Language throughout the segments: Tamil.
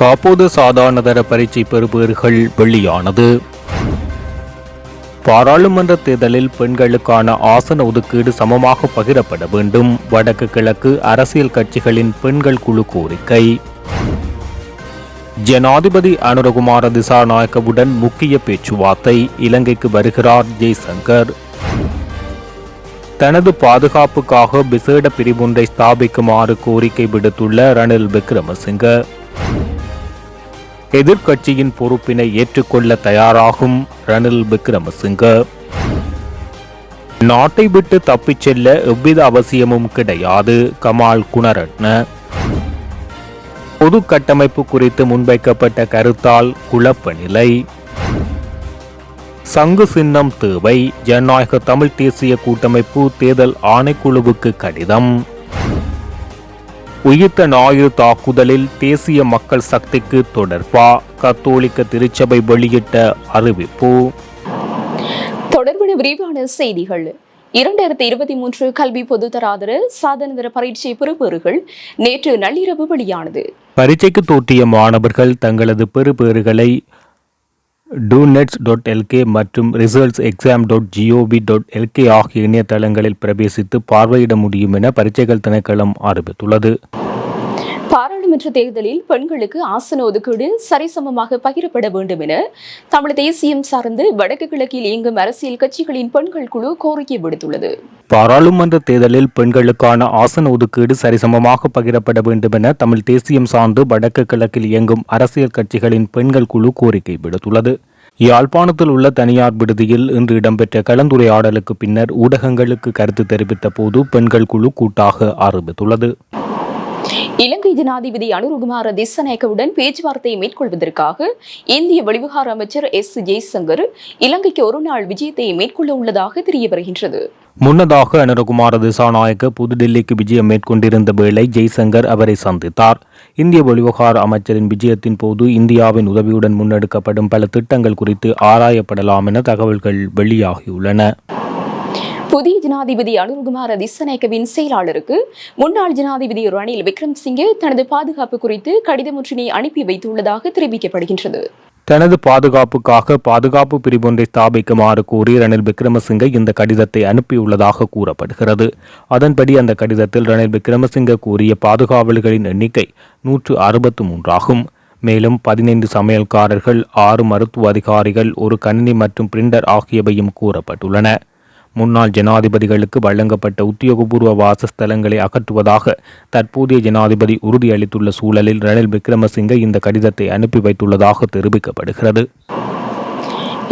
காப்போது சாதாரணதர பரீட்சை பெறுபவர்கள் வெளியானது பாராளுமன்ற தேர்தலில் பெண்களுக்கான ஆசன ஒதுக்கீடு சமமாக பகிரப்பட வேண்டும். வடக்கு கிழக்கு அரசியல் கட்சிகளின் பெண்கள் குழு கோரிக்கை. ஜனாதிபதி அனுரகுமார திசாநாயக்கவுடன் முக்கிய பேச்சுவார்த்தை. இலங்கைக்கு வருகிறார் ஜெய்சங்கர். தனது பாதுகாப்புக்காக விசேட பிரிவொன்றை ஸ்தாபிக்குமாறு கோரிக்கை விடுத்துள்ள ரணில் விக்ரமசிங்க. எதிர்க்கட்சியின் பொறுப்பினை ஏற்றுக்கொள்ள தயாராகும் ரணில் விக்ரமசிங்க. நாட்டை விட்டு தப்பிச் செல்ல எவ்வித அவசியமும் கிடையாது கமால் குணரட்ன. பொது கட்டமைப்பு குறித்து முன்வைக்கப்பட்ட கருத்தால் குழப்ப நிலை. சங்கு சின்னம் தேவை ஜனநாயக தமிழ் தேசிய கூட்டமைப்பு தேர்தல் ஆணைக்குழுவுக்கு கடிதம். உயிர்த்த ஞாயிறு தாக்குதலில் தேசிய மக்கள் சக்திக்கு தொடர்பா? கத்தோலிக்க திருச்சபை வெளியிட்ட அறிவிப்பு. தொடர்பான விரிவான செய்திகள். இரண்டாயிரத்தி இருபத்தி மூன்று கல்வி பொதுத்தராதர சாதனதர பரீட்சை பெறுபேறுகள் நேற்று நள்ளிரவு வெளியானது. பரீட்சைக்கு தோற்றிய மாணவர்கள் தங்களது பெறுபேறுகளை டூநெட்ஸ் டாட் எல்கே மற்றும் results exam dot GOP dot LK ஆகிய இணையதளங்களில் பிரவேசித்து பார்வையிட முடியும் என பரீட்சைகள் திணைக்களம் அறிவித்துள்ளது. நாடாளுமன்ற தேர்தலில் பெண்களுக்கு ஆசன ஒதுக்கீடு சரிசமமாக பகிரப்பட வேண்டும் என தமிழ் தேசியம் சார்ந்து வடக்கு கிழக்கில் இயங்கும் அரசியல் கட்சிகளின் பெண்கள் குழு கோரிக்கை விடுத்துள்ளது. பாராளுமன்ற தேர்தலில் பெண்களுக்கான ஆசன ஒதுக்கீடு சரிசமமாக பகிரப்பட வேண்டும் என தமிழ் தேசியம் சார்ந்து வடக்கு கிழக்கில் இயங்கும் அரசியல் கட்சிகளின் பெண்கள் குழு கோரிக்கை விடுத்துள்ளது. யாழ்ப்பாணத்தில் உள்ள தனியார் விடுதியில் இன்று இடம்பெற்ற கலந்துரையாடலுக்கு பின்னர் ஊடகங்களுக்கு கருத்து தெரிவித்த போது பெண்கள் குழு கூட்டாக ஆரம்பித்துள்ளது இலங்கை ஜனாதிபதி அனுருகுமார திசநாயக்கவுடன் பேச்சுவார்த்தையை மேற்கொள்வதற்காக இந்திய வெளிவிவகார அமைச்சர் எஸ். ஜெய்சங்கர் இலங்கைக்கு ஒரு நாள் விஜயத்தை மேற்கொள்ள உள்ளதாக தெரிய வருகின்றது. முன்னதாக அனுரகுமார திசாநாயக்க புதுடில்லிக்கு விஜயம் மேற்கொண்டிருந்த வேளை ஜெய்சங்கர் அவரை சந்தித்தார். இந்திய வெளிவகார அமைச்சரின் விஜயத்தின் போது இந்தியாவின் உதவியுடன் முன்னெடுக்கப்படும் பல திட்டங்கள் குறித்து ஆராயப்படலாம் என தகவல்கள் வெளியாகியுள்ளன. புதிய ஜனாதிபதி அனுருகுமார திசநாயக்கவின் செயலாளருக்கு முன்னாள் ஜனாதிபதி ரணில் விக்ரம்சிங்கே தனது பாதுகாப்பு குறித்து கடிதம் ஒன்றினை அனுப்பி வைத்துள்ளதாக தெரிவிக்கப்படுகின்றது. தனது பாதுகாப்புக்காக பாதுகாப்பு பிரிவொன்றை ஸ்தாபிக்குமாறு கூறி ரணில் விக்ரமசிங்க இந்த கடிதத்தை அனுப்பியுள்ளதாக கூறப்படுகிறது. அதன்படி அந்த கடிதத்தில் ரணில் விக்ரமசிங்கே கூறிய பாதுகாவல்களின் எண்ணிக்கை நூற்று அறுபத்து மூன்றாகும் மேலும் பதினைந்து சமையல்காரர்கள் ஆறு மருத்துவ அதிகாரிகள் ஒரு கணினி மற்றும் பிரிண்டர் ஆகியவையும் கூறப்பட்டுள்ளன. முன்னாள் ஜனாதிபதிகளுக்கு வழங்கப்பட்ட உத்தியோகபூர்வ வாசஸ்தலங்களை அகற்றுவதாக தற்போதைய ஜனாதிபதி உறுதியளித்துள்ள சூழலில் ரணில் விக்ரமசிங்க இந்த கடிதத்தை அனுப்பி வைத்துள்ளதாக தெரிவிக்கப்படுகிறது.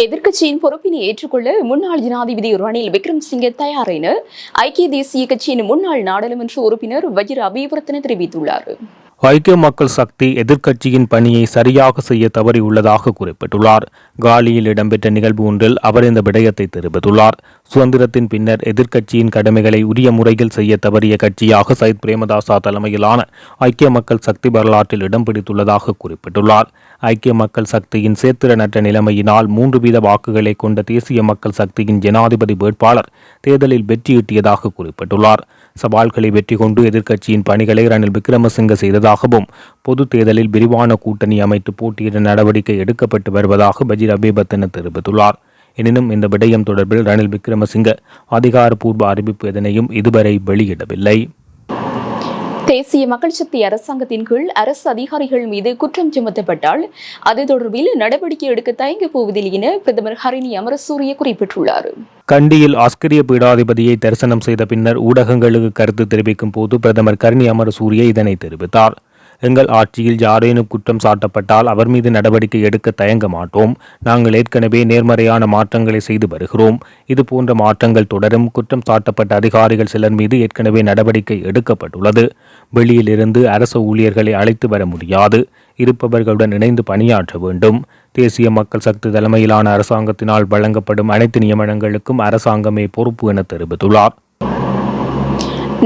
எதிர்க்கட்சியின் பொறுப்பினை ஏற்றுக்கொள்ள முன்னாள் ஜனாதிபதி ரணில் விக்ரம்சிங்கே தயார் என ஐக்கிய தேசிய கட்சியின் முன்னாள் நாடாளுமன்ற உறுப்பினர் வஜிர அபிவர்த்தன தெரிவித்துள்ளார். ஐக்கிய மக்கள் சக்தி எதிர்க்கட்சியின் பணியை சரியாக செய்ய தவறியுள்ளதாக குறிப்பிட்டுள்ளார். காலியில் இடம்பெற்ற நிகழ்வு ஒன்றில் அவர் இந்த விடயத்தை தெரிவித்துள்ளார். சுதந்திரத்தின் பின்னர் எதிர்க்கட்சியின் கடமைகளை உரிய முறையில் செய்ய தவறிய கட்சியாக சயித் பிரேமதாசா தலைமையிலான ஐக்கிய மக்கள் சக்தி வரலாற்றில் இடம் பிடித்துள்ளதாக குறிப்பிட்டுள்ளார். ஐக்கிய மக்கள் சக்தியின் சேத்திரனற்ற நிலைமையினால் மூன்று வீத வாக்குகளை கொண்ட தேசிய மக்கள் சக்தியின் ஜனாதிபதி வேட்பாளர் தேர்தலில் வெற்றியீட்டியதாக குறிப்பிட்டுள்ளார். சவால்களை வெற்றி கொண்டு எதிர்க்கட்சியின் பணிகளை ரணில் விக்ரமசிங்க செய்ததாகவும் பொது தேர்தலில் விரிவான கூட்டணி அமைத்து போட்டியிட நடவடிக்கை எடுக்கப்பட்டு வருவதாக பஜீர் அபேபத்தன தெரிவித்துள்ளார். எனினும் இந்த விடயம் தொடர்பில் ரணில் விக்ரமசிங்க அதிகாரப்பூர்வ அறிவிப்பு எதனையும் இதுவரை வெளியிடவில்லை. தேசிய மக்கள் சக்தி அரசாங்கத்தின் கீழ் அரசு அதிகாரிகள் மீது குற்றம் சுமத்தப்பட்டால் அது தொடர்பில் நடவடிக்கை எடுக்க தயங்கப் போவதில்லை என பிரதமர் ஹரிணி அமரசூரிய குறிப்பிட்டுள்ளார். கண்டியில் ஆஸ்திரிய பீடாதிபதியை தரிசனம் செய்த பின்னர் ஊடகங்களுக்கு கருத்து தெரிவிக்கும் போது பிரதமர் கரிணி அமரசூரிய இதனை தெரிவித்தார். எங்கள் ஆட்சியில் யாரேனும் குற்றம் சாட்டப்பட்டால் அவர் மீது நடவடிக்கை எடுக்க தயங்க மாட்டோம். நாங்கள் ஏற்கனவே நேர்மறையான மாற்றங்களை செய்து வருகிறோம். இது போன்ற மாற்றங்கள் தொடரும். குற்றம் சாட்டப்பட்ட அதிகாரிகள் சிலர் மீது ஏற்கனவே நடவடிக்கை எடுக்கப்பட்டுள்ளது. வெளியில் இருந்து அரசு ஊழியர்களை அழைத்து வர முடியாது. இருப்பவர்களுடன் இணைந்து பணியாற்ற வேண்டும். தேசிய மக்கள் சக்தி தலைமையிலான அரசாங்கத்தினால் வழங்கப்படும் அனைத்து நியமனங்களுக்கும் அரசாங்கமே பொறுப்பு என தெரிவித்துள்ளார்.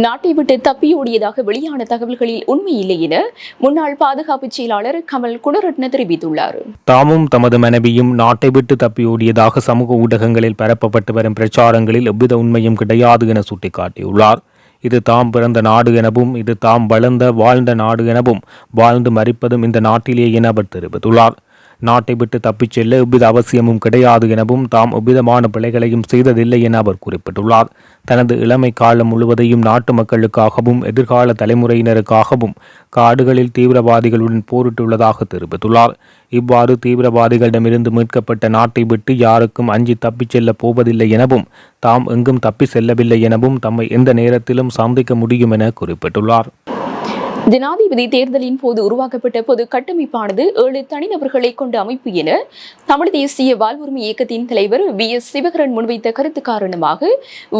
நாட்டை விட்டு தப்பியோடியதாக வெளியான தகவல்களில் உண்மை இல்லை என முன்னாள் பாதுகாப்பு செயலாளர் கமல் குணரட்ன தெரிவித்துள்ளார். தாமும் தமது மனைவியும் நாட்டை விட்டு தப்பியோடியதாக சமூக ஊடகங்களில் பரப்பப்பட்டு வரும் பிரச்சாரங்களில் எவ்வித உண்மையும் கிடையாது என சுட்டிக்காட்டியுள்ளார். இது தாம் பிறந்த நாடு எனவும் இது தாம் வளர்ந்த வாழ்ந்த நாடு எனவும் வாழ்ந்து மறிப்பதும் இந்த நாட்டிலே என அவர் தெரிவித்துள்ளார். நாட்டை விட்டு தப்பிச் செல்ல எவ்வித அவசியமும் கிடையாது எனவும் தாம் எவ்விதமான பிழைகளையும் செய்ததில்லை என அவர் குறிப்பிட்டுள்ளார். தனது இளமை காலம் முழுவதையும் நாட்டு மக்களுக்காகவும் எதிர்கால தலைமுறையினருக்காகவும் காடுகளில் தீவிரவாதிகளுடன் போரிட்டுள்ளதாக தெரிவித்துள்ளார். இவ்வாறு தீவிரவாதிகளிடமிருந்து மீட்கப்பட்ட நாட்டை விட்டு யாருக்கும் அஞ்சி தப்பிச் செல்ல போவதில்லை எனவும் தாம் எங்கும் தப்பி செல்லவில்லை எனவும் தம்மை எந்த நேரத்திலும் சந்திக்க முடியும் என குறிப்பிட்டுள்ளார். ஜனாதிபதி தேர்தலின் போது உருவாக்கப்பட்ட பொது கட்டமைப்பானது ஏழு தனிநபர்களை கொண்ட அமைப்பு என தமிழ் தேசிய வாழ்வுரிமை இயக்கத்தின் தலைவர் வி எஸ் சிவகரன் முன்வைத்த கருத்து காரணமாக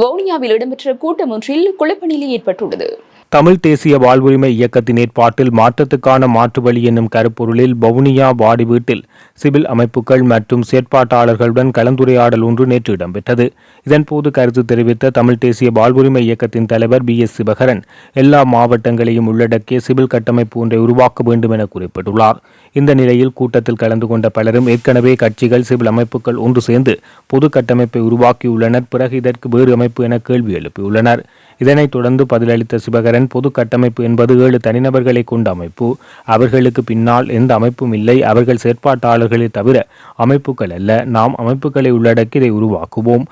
வவுனியாவில் இடம்பெற்ற கூட்டம் ஒன்றில் குழப்பநிலை ஏற்பட்டுள்ளது. தமிழ் தேசிய வாழ்வுரிமை இயக்கத்தின் ஏற்பாட்டில் மாற்றத்துக்கான மாற்று வழி என்னும் கருப்பொருளில் வவுனியா வாடி வீட்டில் சிவில் அமைப்புகள் மற்றும் செயற்பாட்டாளர்களுடன் கலந்துரையாடல் ஒன்று நேற்று இடம்பெற்றது. இதன்போது கருத்து தெரிவித்த தமிழ் தேசிய வாழ்வுரிமை இயக்கத்தின் தலைவர் பி எஸ் சிவகரன் எல்லா மாவட்டங்களையும் உள்ளடக்கிய சிவில் கட்டமைப்பு ஒன்றை உருவாக்க வேண்டும் என குறிப்பிட்டுள்ளார். இந்த நிலையில் கூட்டத்தில் கலந்து கொண்ட பலரும் ஏற்கனவே கட்சிகள் சிவில் அமைப்புகள் ஒன்று சேர்ந்து பொது கட்டமைப்பை உருவாக்கியுள்ளனர். பிறகு இதற்கு வேறு அமைப்பு என கேள்வி எழுப்பியுள்ளனர். இதனைத் தொடர்ந்து பதிலளித்த சிவகரன் பொது கட்டமைப்பு என்பது ஏழு தனிநபர்களை கொண்ட அமைப்பு. அவர்களுக்கு பின்னால் எந்த அமைப்பும் இல்லை. அவர்கள் செயற்பாட்டாளர்களே தவிர அமைப்புகள் அல்ல. நாம் அமைப்புகளை உள்ளடக்கி இதை உருவாக்குவோம்.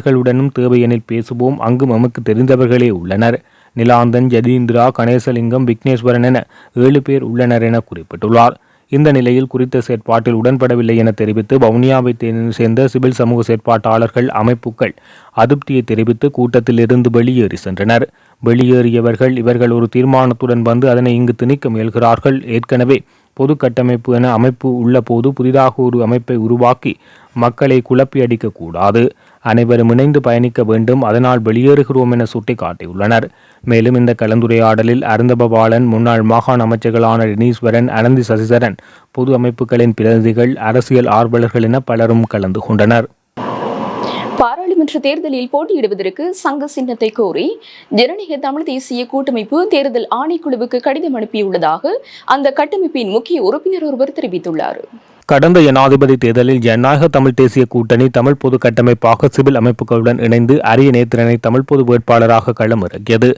அவர்களுடனும் தேவையெனில் பேசுவோம். அங்கும் நமக்கு தெரிந்தவர்களே உள்ளனர். நிலாந்தன் ஜதீந்திரா கணேசலிங்கம் விக்னேஸ்வரன் என ஏழு பேர் உள்ளனர் என குறிப்பிட்டுள்ளார். இந்த நிலையில் குறித்த செயற்பாட்டில் உடன்படவில்லை என தெரிவித்து வவுனியாவை சேர்ந்த சிவில் சமூக செயற்பாட்டாளர்கள் அமைப்புகள் அதிருப்தியை தெரிவித்து கூட்டத்தில் இருந்து வெளியேறி சென்றனர். வெளியேறியவர்கள் இவர்கள் ஒரு தீர்மானத்துடன் வந்து அதனை இங்கு திணிக்க முயல்கிறார்கள். ஏற்கனவே பொது கட்டமைப்பு என அமைப்பு உள்ளபோது புதிதாக ஒரு அமைப்பை உருவாக்கி மக்களை குழப்பி அடிக்கக்கூடாது. அனைவரும் இணைந்து பயணிக்க வேண்டும். அதனால் வெளியேறுகிறோம் என சுட்டிக்காட்டியுள்ளனர். மேலும் இந்த கலந்துரையாடலில் அருந்தபபாலன் முன்னாள் மாகாண அமைச்சர்களான ரினீஸ்வரன் அனந்தி சசிதரன் பொது அமைப்புகளின் பிரதிநிதிகள் அரசியல் ஆர்வலர்கள் என பலரும் கலந்து கொண்டனர். பாராளுமன்ற தேர்தலில் போட்டியிடுவதற்கு சங்க சின்னத்தை கோரி ஜனநாயக தமிழ் தேசிய கூட்டமைப்பு தேர்தல் ஆணைக்குழுவுக்கு கடிதம் அனுப்பியுள்ளதாக அந்த கட்டமைப்பின் முக்கிய உறுப்பினர் ஒருவர் தெரிவித்துள்ளார். கடந்த ஜனாதிபதி தேர்தலில் ஜனநாயக தமிழ் தேசிய கூட்டணி தமிழ் பொது கட்டமைப்பாக சிவில் அமைப்புகளுடன் இணைந்து அரிய நேத்திரனை தமிழ் பொது வேட்பாளராக களமிறக்கியது.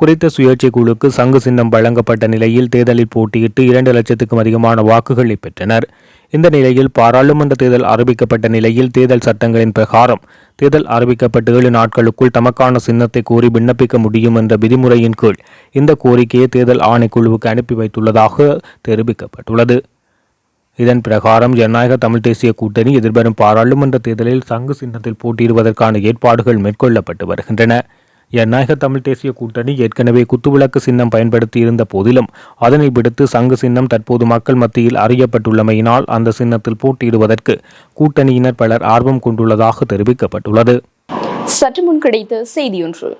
குறித்த சுயேட்சை குழுக்கு சங்கு சின்னம் வழங்கப்பட்ட நிலையில் தேர்தலில் போட்டியிட்டு இரண்டு லட்சத்துக்கும் அதிகமான வாக்குகளை பெற்றனர் இந்த நிலையில் பாராளுமன்ற தேர்தல் அறிவிக்கப்பட்ட நிலையில் தேர்தல் சட்டங்களின் பிரகாரம் தேர்தல் அறிவிக்கப்பட்ட ஏழு நாட்களுக்குள் தமக்கான சின்னத்தை கோரி விண்ணப்பிக்க முடியும் என்ற விதிமுறையின் கீழ் இந்த கோரிக்கையை தேர்தல் ஆணைக்குழுவுக்கு அனுப்பி வைத்துள்ளதாக தெரிவிக்கப்பட்டுள்ளது. இதன் பிரகாரம் ஜனநாயக தமிழ் தேசிய கூட்டணி எதிர்வரும் பாராளுமன்ற தேர்தலில் சங்கு சின்னத்தில் போட்டியிடுவதற்கான ஏற்பாடுகள் மேற்கொள்ளப்பட்டு வருகின்றன. ஜனநாயக தமிழ் தேசிய கூட்டணி ஏற்கனவே குத்துவிளக்கு சின்னம் பயன்படுத்தி இருந்த போதிலும் அதனை விடுத்து சங்கு சின்னம் தற்போது மக்கள் மத்தியில் அறியப்பட்டுள்ளமையினால் அந்த சின்னத்தில் போட்டியிடுவதற்கு கூட்டணியினர் பலர் ஆர்வம் கொண்டுள்ளதாக தெரிவிக்கப்பட்டுள்ளது. சற்று முன் கிடைத்த செய்தியொன்று.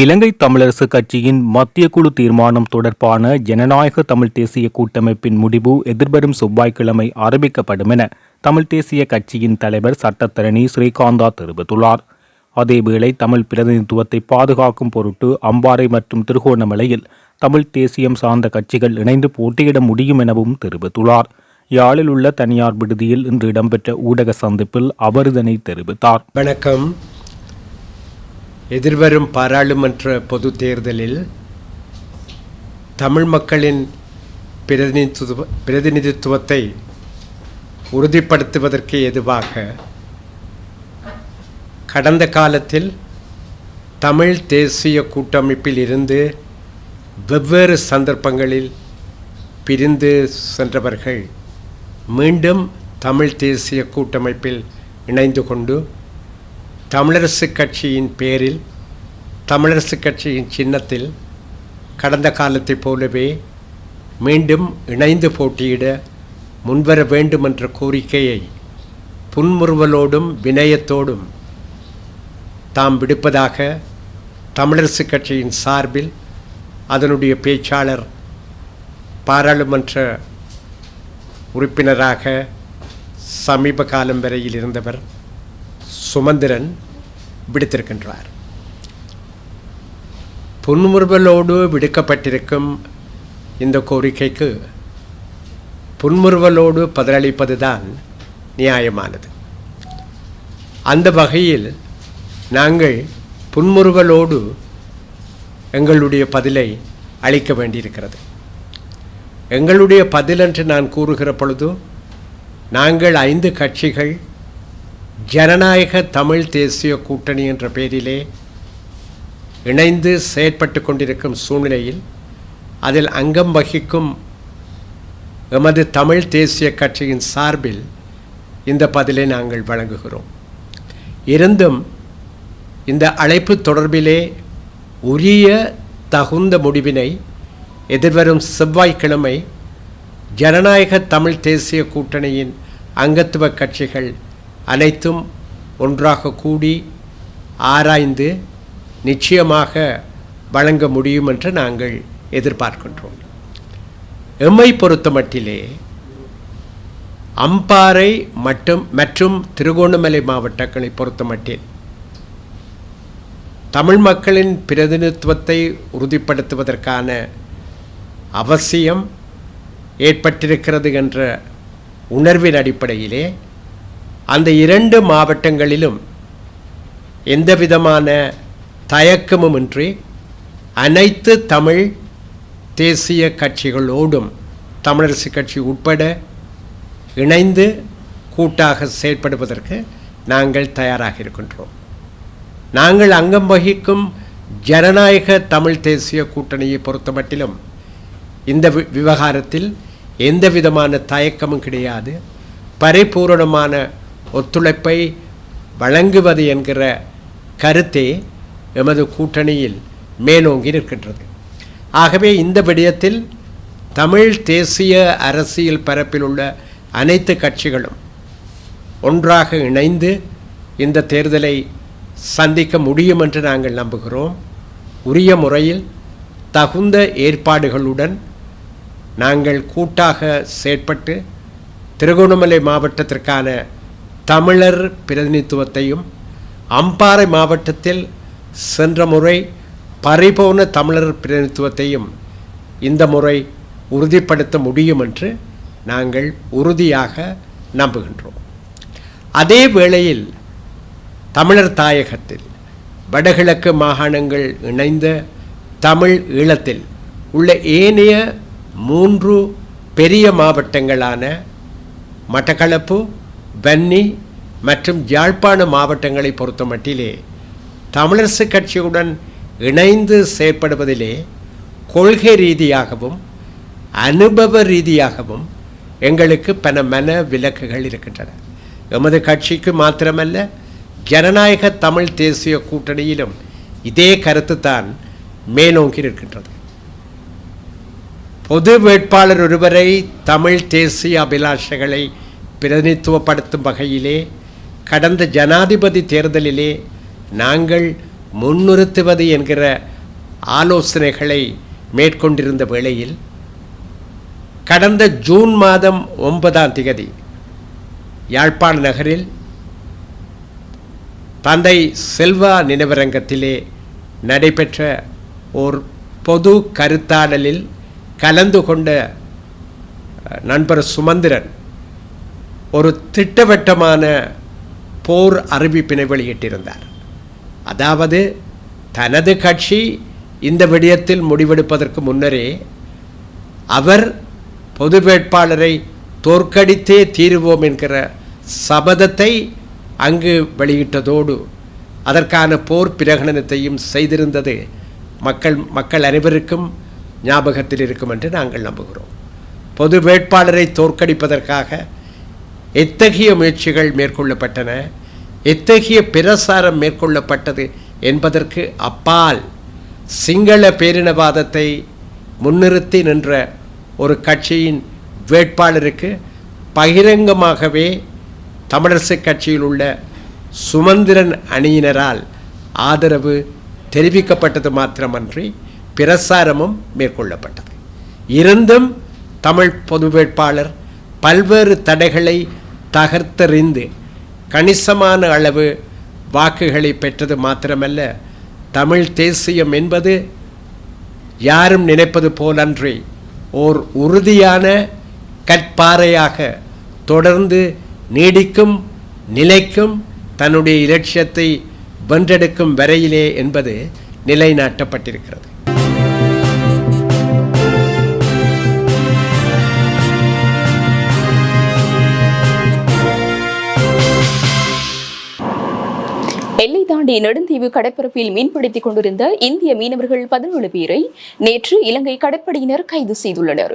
இலங்கை தமிழரசு கட்சியின் மத்திய குழு தீர்மானம் தொடர்பான ஜனநாயக தமிழ் தேசிய கூட்டமைப்பின் முடிவு எதிர்வரும் செவ்வாய்க்கிழமை அறிவிக்கப்படும் என தமிழ் தேசிய கட்சியின் தலைவர் சட்டத்தரணி ஸ்ரீகாந்தா தெரிவித்துள்ளார். அதேவேளை தமிழ் பிரதிநிதித்துவத்தை பாதுகாக்கும் பொருட்டு அம்பாறை மற்றும் திருகோணமலையில் தமிழ் தேசியம் சார்ந்த கட்சிகள் இணைந்து போட்டியிட முடியும் எனவும் தெரிவித்துள்ளார். யாழில் உள்ள தனியார் விடுதியில் இன்று இடம்பெற்ற ஊடக சந்திப்பில் அவர் இதனை தெரிவித்தார். வணக்கம். எதிர்வரும் பாராளுமன்ற பொது தேர்தலில் தமிழ் மக்களின் பிரதிநிதித்துவ பிரதிநிதித்துவத்தை உறுதிப்படுத்துவதற்கு எதுவாக கடந்த காலத்தில் தமிழ் தேசிய கூட்டமைப்பில் இருந்து வெவ்வேறு சந்தர்ப்பங்களில் பிரிந்து சென்றவர்கள் மீண்டும் தமிழ் தேசிய கூட்டமைப்பில் இணைந்து கொண்டு தமிழரசு கட்சியின் பேரில் தமிழரசு கட்சியின் சின்னத்தில் கடந்த காலத்தைப் போலவே மீண்டும் இணைந்து போட்டியிட முன்வர வேண்டும் என்ற கோரிக்கையை புன்முறுவலோடும் வினயத்தோடும் தாம் விடுப்பதாக தமிழரசு கட்சியின் சார்பில் அதனுடைய பேச்சாளர் பாராளுமன்ற உறுப்பினராக சமீப காலம் வரையில் இருந்தவர் சுமந்திரன் விடுத்திருக்கின்றார். புன்முறுவலோடு விடுக்கப்பட்டிருக்கும் இந்த கோரிக்கைக்கு புன்முறுவலோடு பதிலளிப்பதுதான் நியாயமானது. அந்த வகையில் நாங்கள் புன்முறுவலோடு எங்களுடைய பதிலை அளிக்க வேண்டியிருக்கிறது. எங்களுடைய பதில் என்று நான் கூறுகிற பொழுது நாங்கள் ஐந்து கட்சிகள் ஜனநாயக தமிழ் தேசிய கூட்டணி என்ற பெயரிலே இணைந்து செயற்பட்டு கொண்டிருக்கும் சூழ்நிலையில் அதில் அங்கம் வகிக்கும் எமது தமிழ் தேசிய கட்சியின் சார்பில் இந்த பதிலை நாங்கள் வழங்குகிறோம். இருந்தும் இந்த அழைப்பு தொடர்பிலே உரிய தகுந்த முடிவினை எதிர்வரும் செவ்வாய்க்கிழமை ஜனநாயக தமிழ் தேசிய கூட்டணியின் அங்கத்துவ கட்சிகள் அனைத்தும் ஒன்றாக கூடி ஆராய்ந்து நிச்சயமாக வழங்க முடியும் என்று நாங்கள் எதிர்பார்க்கின்றோம். எம்மை பொறுத்தமட்டிலே அம்பாறை மட்டும் மற்றும் திருகோணமலை மாவட்டங்களை பொறுத்தமட்டில் தமிழ் மக்களின் பிரதிநிதித்துவத்தை உறுதிப்படுத்துவதற்கான அவசியம் ஏற்பட்டிருக்கிறது என்ற உணர்வின் அடிப்படையிலே அந்த இரண்டு மாவட்டங்களிலும் எந்த விதமான தயக்கமும் தயக்கமுமின்றி அனைத்து தமிழ் தேசிய கட்சிகளோடும் தமிழரசு கட்சி உட்பட இணைந்து கூட்டாக செயற்படுவதற்கு நாங்கள் தயாராக இருக்கின்றோம். நாங்கள் அங்கம் வகிக்கும் ஜனநாயக தமிழ் தேசிய கூட்டணியை பொறுத்தமட்டிலும் இந்த வி- விவகாரத்தில் எந்த விதமான தயக்கமும் கிடையாது. பரிபூரணமான ஒத்துழைப்பை வழங்குவது என்கிற கருத்தே எமது கூட்டணியில் மேலோங்கி நிற்கின்றது. ஆகவே இந்த விடயத்தில் தமிழ் தேசிய அரசியல் பரப்பில் உள்ள அனைத்து கட்சிகளும் ஒன்றாக இணைந்து இந்த தேர்தலை சந்திக்க முடியும் என்று நாங்கள் நம்புகிறோம். உரிய முறையில் தகுந்த ஏற்பாடுகளுடன் நாங்கள் கூட்டாக செயற்பட்டு திருகோணமலை மாவட்டத்திற்கான தமிழர் பிரதிநிதித்துவத்தையும் அம்பாறை மாவட்டத்தில் சென்ற முறை பறிபோன தமிழர் பிரதிநிதித்துவத்தையும் இந்த முறை உறுதிப்படுத்த முடியும் என்று நாங்கள் உறுதியாக நம்புகின்றோம். அதே வேளையில் தமிழர் தாயகத்தில் வடகிழக்கு மாகாணங்கள் இணைந்த தமிழ் ஈழத்தில் உள்ள ஏனைய மூன்று பெரிய மாவட்டங்களான மட்டக்களப்பு வன்னி மற்றும் யாழ்ப்பாண மாவட்டங்களை பொறுத்தமட்டிலே தமிழரசு கட்சியுடன் இணைந்து செயற்படுவதிலே கொள்கை ரீதியாகவும் அனுபவ ரீதியாகவும் எங்களுக்கு பல மன விலக்குகள் இருக்கின்றன. எமது கட்சிக்கு மாத்திரமல்ல ஜனநாயக தமிழ் தேசிய கூட்டணியிலும் இதே கருத்துத்தான் மேலோங்கி இருக்கின்றது பொது வேட்பாளர் ஒருவரை தமிழ் தேசிய அபிலாஷைகளை பிரதிநிதித்துவப்படுத்தும் வகையிலே கடந்த ஜனாதிபதி தேர்தலிலே நாங்கள் முன்னிறுத்துவது என்கிற ஆலோசனைகளை மேற்கொண்டிருந்த வேளையில் கடந்த ஜூன் மாதம் ஒன்பதாம் திகதி யாழ்ப்பாண நகரில் தந்தை செல்வா நினைவரங்கத்திலே நடைபெற்ற ஓர் பொது கருத்தாடலில் கலந்து கொண்ட நண்பர் சுமந்திரன் ஒரு திட்டவட்டமான போர் அறிவிப்பினை வெளியிட்டிருந்தார். அதாவது தனது கட்சி இந்த விடயத்தில் முடிவெடுப்பதற்கு முன்னரே அவர் பொது வேட்பாளரை தோற்கடித்தே தீருவோம் என்கிற சபதத்தை அங்கு வெளியிட்டதோடு அதற்கான போர் பிரகடனத்தையும் செய்திருந்தது மக்கள் மக்கள் அனைவருக்கும் ஞாபகத்தில் இருக்கும் என்று நாங்கள் நம்புகிறோம். பொது வேட்பாளரை தோற்கடிப்பதற்காக எத்தகைய முயற்சிகள் மேற்கொள்ளப்பட்டன? எத்தகைய பிரசாரம் மேற்கொள்ளப்பட்டது என்பதற்கு அப்பால் சிங்கள பேரினவாதத்தை முன்னிறுத்தி நின்ற ஒரு கட்சியின் வேட்பாளருக்கு பகிரங்கமாகவே தமிழரசு கட்சியில் உள்ள சுமந்திரன் அணியினரால் ஆதரவு தெரிவிக்கப்பட்டது மாத்திரமன்றி பிரசாரமும் மேற்கொள்ளப்பட்டது. இருந்தும் தமிழ் பொது வேட்பாளர் பல்வேறு தடைகளை தகர்த்தெறிந்து கணிசமான அளவு வாக்குகளை பெற்றது மாத்திரமல்ல தமிழ் தேசியம் என்பது யாரும் நினைப்பது போலன்றி ஓர் உறுதியான கற்பாறையாக தொடர்ந்து நீடிக்கும் நிலைக்கும் தன்னுடைய இலட்சியத்தை வென்றெடுக்கும் வரையிலே என்பது நிலைநாட்டப்பட்டிருக்கிறது. தாண்டி நெடுந்தீவு கடற்பரப்பில் மீன்பிடித்துக் கொண்டிருந்த இந்திய மீனவர்கள் பதினேழு பேரை நேற்று இலங்கை கடற்படையினர் கைது செய்துள்ளனர்.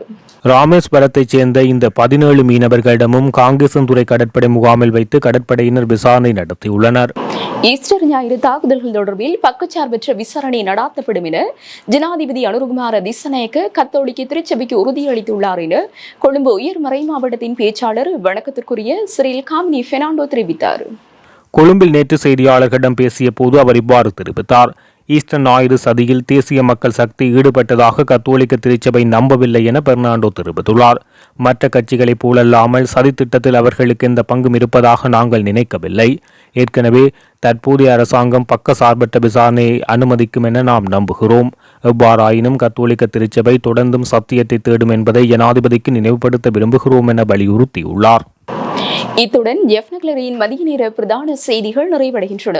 ராமேஸ்வரத்தைச் சேர்ந்த இந்த பதினேழு மீனவர்களிடமும் காங்கேசன்துறை கடற்படை முகாமில் வைத்து கடற்படையினர் விசாரணை நடத்தியுள்ளனர். ஈஸ்டர் ஞாயிறு தாக்குதல்கள் தொடர்பில் பக்கச்சார்பற்ற விசாரணை நடாத்தப்படும் என ஜனாதிபதி அனுருகுமார திசநாயக்க கத்தோலிக்க திருச்சபைக்கு உறுதியளித்துள்ளார் என கொழும்பு உயர் மறை மாவட்டத்தின் பேச்சாளர் வணக்கத்திற்குரிய சிறில் காமினி பெர்னாண்டோ தெரிவித்தார். கொழும்பில் நேற்று செய்தியாளர்களிடம் பேசிய போது அவர் இவ்வாறு தெரிவித்தார். ஈஸ்டர் ஞாயிறு சதியில் தேசிய மக்கள் சக்தி ஈடுபட்டதாக கத்தோலிக்க திருச்சபை நம்பவில்லை என பெர்னாண்டோ தெரிவித்துள்ளார். மற்ற கட்சிகளைப் போலல்லாமல் சதி திட்டத்தில் அவர்களுக்கு எந்த பங்கும் இருப்பதாக நாங்கள் நினைக்கவில்லை. ஏற்கனவே தற்போதைய அரசாங்கம் பக்க சார்பற்ற விசாரணையை அனுமதிக்கும் என நாம் நம்புகிறோம். எவ்வாறாயினும் கத்தோலிக்க திருச்சபை தொடர்ந்தும் சத்தியத்தை தேடும் என்பதை ஜனாதிபதிக்கு நினைவுபடுத்த விரும்புகிறோம் என வலியுறுத்தியுள்ளார். இத்துடன் ஜெஃப்னக்லரியின் மதிய நேர பிரதான செய்திகள் நிறைவடைகின்றன.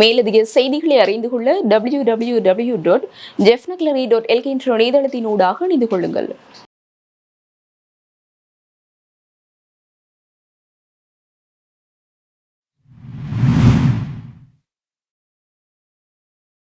மேலதிக செய்திகளை அறிந்து கொள்ள W W W dot jaffnagallery dot LK என்ற இணையதளத்தினூடாக இணைந்து கொள்ளுங்கள்.